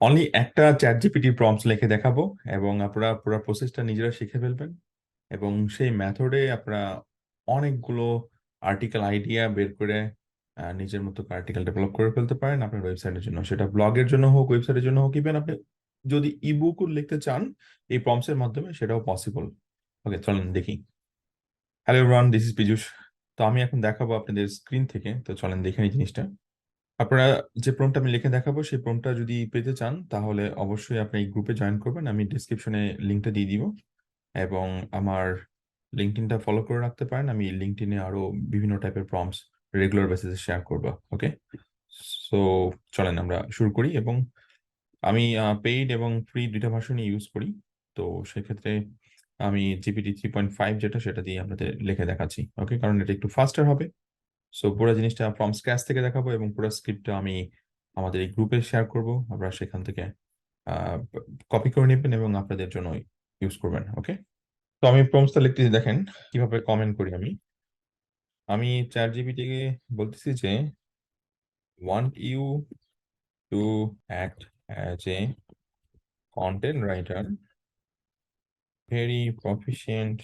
Only একটা chat GPT prompts লিখে দেখাবো এবং আপনারা পুরো প্রসেসটা নিজেরা শিখে ফেলবেন। এবং সেই মেথডে আপনারা অনেকগুলো আর্টিকেল আইডিয়া বের করে নিজের মতো আর্টিকেল ডেভেলপ করে ফেলতে পারেন আপনার ওয়েবসাইটের জন্য। সেটা ব্লগের জন্য হোক ওয়েবসাইটের জন্য হোক ইভেন আপনি যদি ইবুক লিখতে চান, এই প্রম্পটস এর মাধ্যমে সেটাও পসিবল ওকে চলেন দেখি। Hello everyone this is Piyush তো আমি এখন দেখাবো আপনাদের স্ক্রিন থেকে। তো চলেন দেখে নিই জিনিসটা। আপনারা যে প্রমটা আমি লিখে দেখাবো, সেই প্রম্পটটা যদি পেতে চান, তাহলে অবশ্যই আপনি এই গ্রুপে জয়েন করবেন। আমি ডিসক্রিপশনে লিঙ্কটা দিয়ে দিব এবং আমার লিঙ্কডিনটা ফলো করে রাখতে পারেন। আমি লিঙ্কডিনে আরও বিভিন্ন টাইপের প্রম্পটস রেগুলার বেসিসে শেয়ার করব ওকে সো চলেন আমরা শুরু করি এবং আমি পেইড এবং ফ্রি দুইটা ভার্সনই ইউজ করি। তো সেক্ষেত্রে আমি জিপিটি থ্রি পয়েন্ট ফাইভ যেটা, সেটা দিয়ে আপনাদের লিখে দেখাচ্ছি ওকে কারণ এটা একটু ফাস্টার হবে। সো পুরো জিনিসটা ফ্রম স্ক্র্যাচ থেকে দেখাবো এবং পুরো স্ক্রিপ্টটা আমি আমাদের এই গ্রুপে শেয়ার করব। আপনারা সেখান থেকে কপি করে নেবেন এবং আপনাদের জন্য ইউজ করবেন ওকে তো আমি প্রম্পটসটা লিখতেছি, দেখেন কীভাবে কমেন্ট করি আমি। আমি চ্যাট জিপিটিকে বলতেছি যে, want you to act as a content writer, very proficient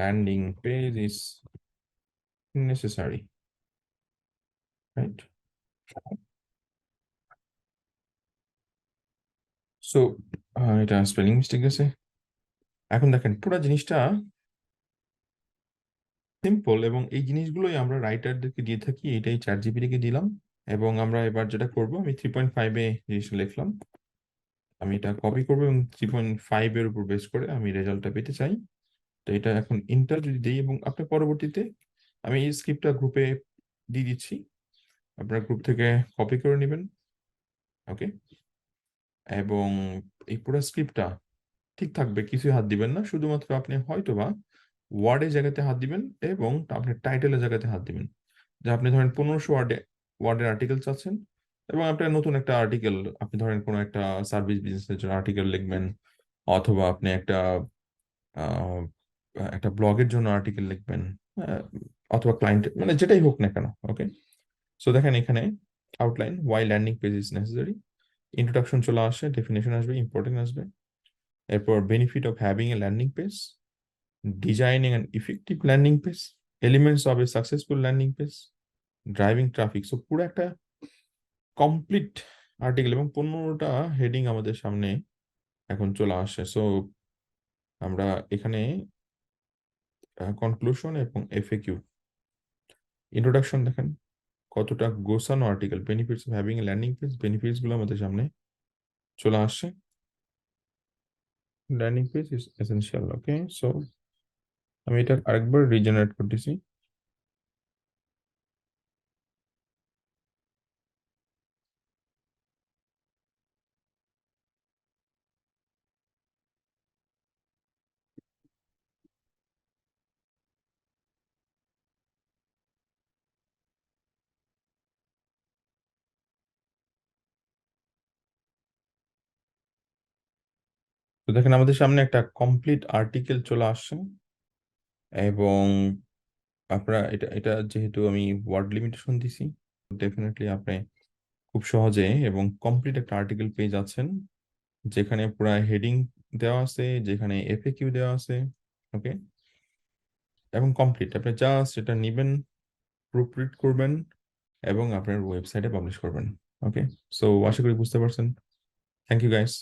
landing page is necessary, right? So এটা স্পেলিং মিস্টেক আছে। এখন দেখেন, পুরো জিনিসটা সিম্পল এবং এই জিনিসগুলোই আমরা রাইটারদেরকে দিয়ে থাকি, এটাই চ্যাট জিপিটিকে দিলাম এবং আমরা এবার যেটা করব, আমি থ্রি পয়েন্ট ফাইভে জিনিসটা লিখলাম, আমি এটা কপি করব এবং থ্রি পয়েন্ট ফাইভ এর উপর বেস করে আমি রেজাল্টটা পেতে চাই। তো এটা এখন ইন্টার যদি দিই এবং আপনি পরবর্তীতে আমি এই স্ক্রিপ্টটা গ্রুপে দিয়ে দিচ্ছি। আপনার গ্রুপ থেকে কপি করে নেবেন। ওকে এবং এই পুরো স্ক্রিপ্টটা ঠিক থাকবে, কিছুই হাত দিবেন না। শুধুমাত্র আপনি হয়তোবা ওয়ার্ডের জায়গাতে হাত দিবেন এবং আপনি টাইটেলের জায়গাতে হাত দিবেন। যে আপনি ধরেন পনেরোশো ওয়ার্ডে ওয়ার্ডের আর্টিকেল চাচ্ছেন এবং আপনার নতুন একটা আর্টিকেল আপনি ধরেন কোনো একটা সার্ভিস বিজনেসের জন্য আর্টিকেল লিখবেন অথবা আপনি একটা একটা ব্লগের জন্য আর্টিকেল লিখবেন অথবা ক্লায়েন্ট মানে যেটাই হোক না কেন ওকে সো দেখেন এখানে outline why landing page is necessary introduction চলে আসে ডেফিনেশন আসবে ইম্পর্টেন্ট আসবে। এরপর benefit of having a landing page designing an effective landing page elements of a successful landing page driving traffic so পুরো একটা কমপ্লিট আর্টিকেল এবং পনেরোটা heading আমাদের সামনে এখন চলে আসে। সো আমরা এখানে কনক্লুশন এবং এফএকিউ ইন্ট্রোডাকশন দেখেন, কতটা গোসানো article benefits of having a landing page বেনিফিটসগুলো আমাদের সামনে চলে আসছে। Landing page is essential okay so আমি এটা আরেকবার রিজেনারেট করতেছি। দেখেন, আমাদের সামনে একটা কমপ্লিট আর্টিকেল চলে আসছে এবং আপনারা এটা এটা যেহেতু আমি ওয়ার্ড লিমিটেশন দিছি ডেফিনেটলি আপনি খুব সহজে এবং কমপ্লিট একটা আর্টিকেল পেয়ে যাচ্ছেন, যেখানে পুরো হেডিং দেওয়া আছে, যেখানে এফএ কিউ দেওয়া আছে ওকে এবং কমপ্লিট আপনি জাস্ট এটা নেবেন প্রুফ করবেন এবং আপনার ওয়েবসাইটে পাবলিশ করবেন ওকে সো আশা করি বুঝতে পারছেন। Thank you guys